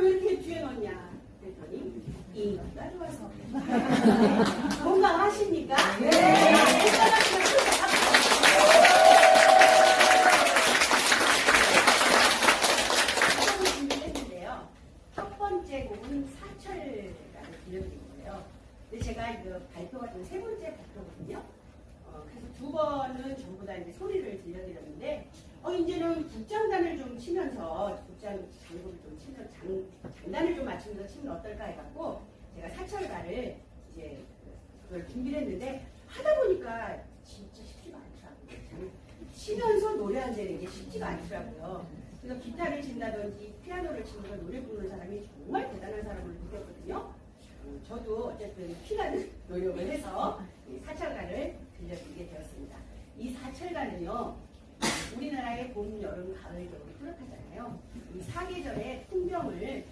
왜 이렇게 뒤에 넣냐? 그랬더니 인기가 좋아서 건강하십니까? 네. 준비했는데요. 첫 번째 곡은 들려드린 거예요. 근데 제가 이거 발표가 좀세 번째 발표거든요. 어, 그래서 두 번은 전부 다 이제 소리를 들려드렸는데, 어, 이제는 국장단을 좀 치면서, 국장 장구를 좀 치면, 장, 장단을 좀 맞추면서 치면 어떨까 해갖고, 제가 사철가를 이제 그걸 준비를 했는데, 하다 보니까 진짜 쉽지가 않더라고요. 참 치면서 노래한다는 게 쉽지가 않더라고요. 그래서 기타를 친다든지 피아노를 치면서 노래 부르는 사람이 정말 대단한 사람을 느꼈거든요. 음, 저도 어쨌든 피나는 노력을 해서 이 사철가를 들려드리게 되었습니다. 이 사철가는요, 우리나라의 봄, 여름, 가을, 겨울이 뚜렷하잖아요. 이 사계절의 풍경을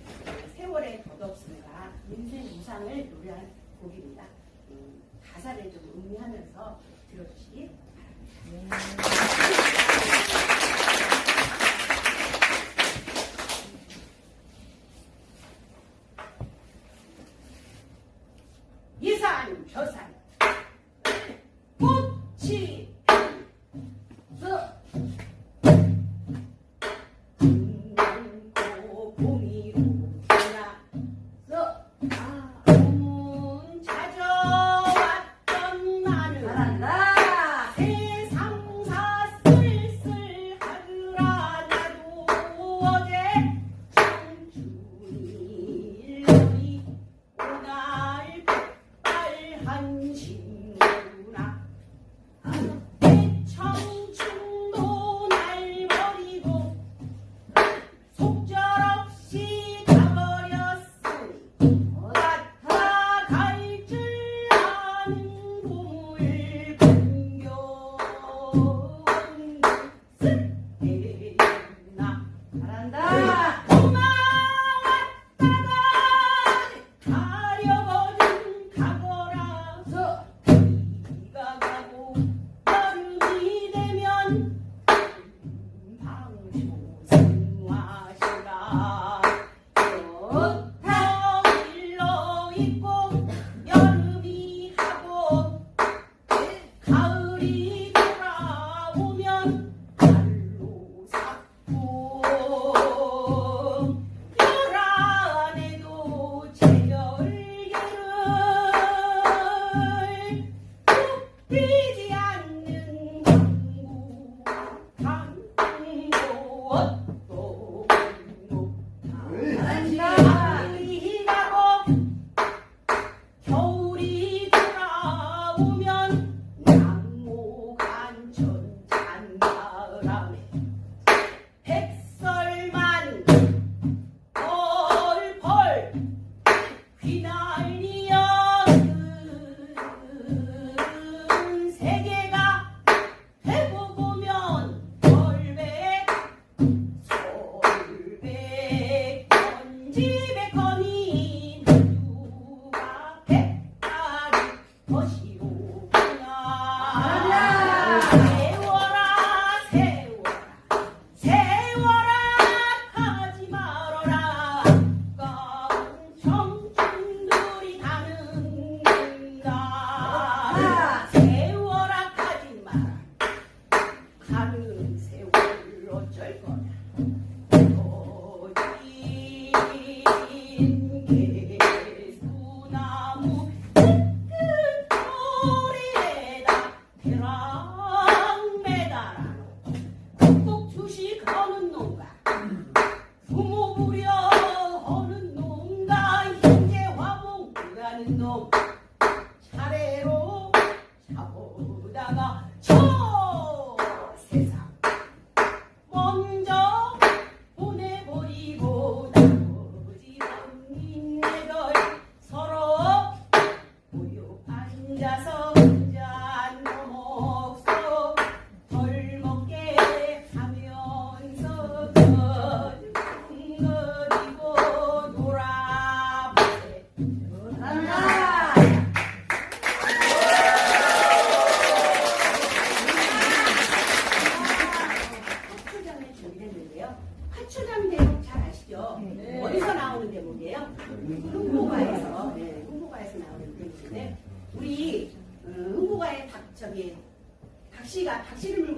세월의 덧없음과 인생 우상을 노래한 곡입니다. 음, 가사를 좀 음미하면서 들어주시기 이산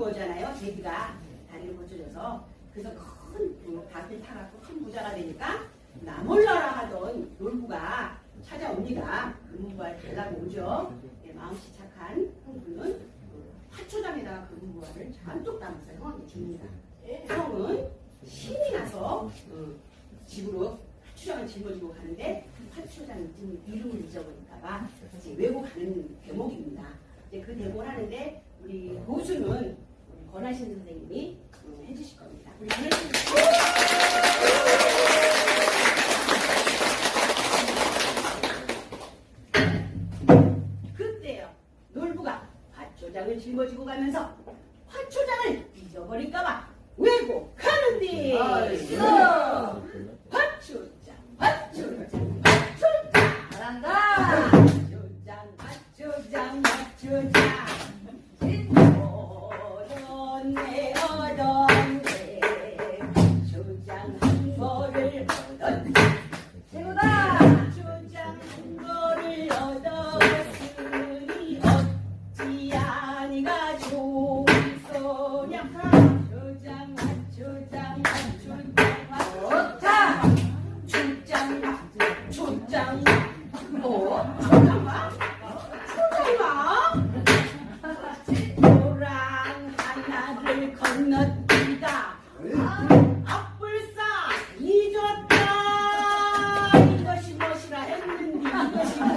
오잖아요. 제비가 다리를 고쳐줘서 그래서 큰그 닭을 타갖고 큰 부자가 되니까 나 몰라라 하던 놀부가 찾아옵니다. 흥부가 달라고 오죠. 네, 마음씨 착한 흥부는 어, 화초장에다가 그 흥부가를 반쪽 담아서 형한테 줍니다. 형은 신이 나서 어, 집으로 화초장을 짊어지고 가는데 화초장 좀 이름을 잊어버릴까봐 외고 가는 대목입니다. 이제 그 대목을 하는데 우리 고수는 권하신 선생님이 어, 해주실 겁니다. 우리 Thank you.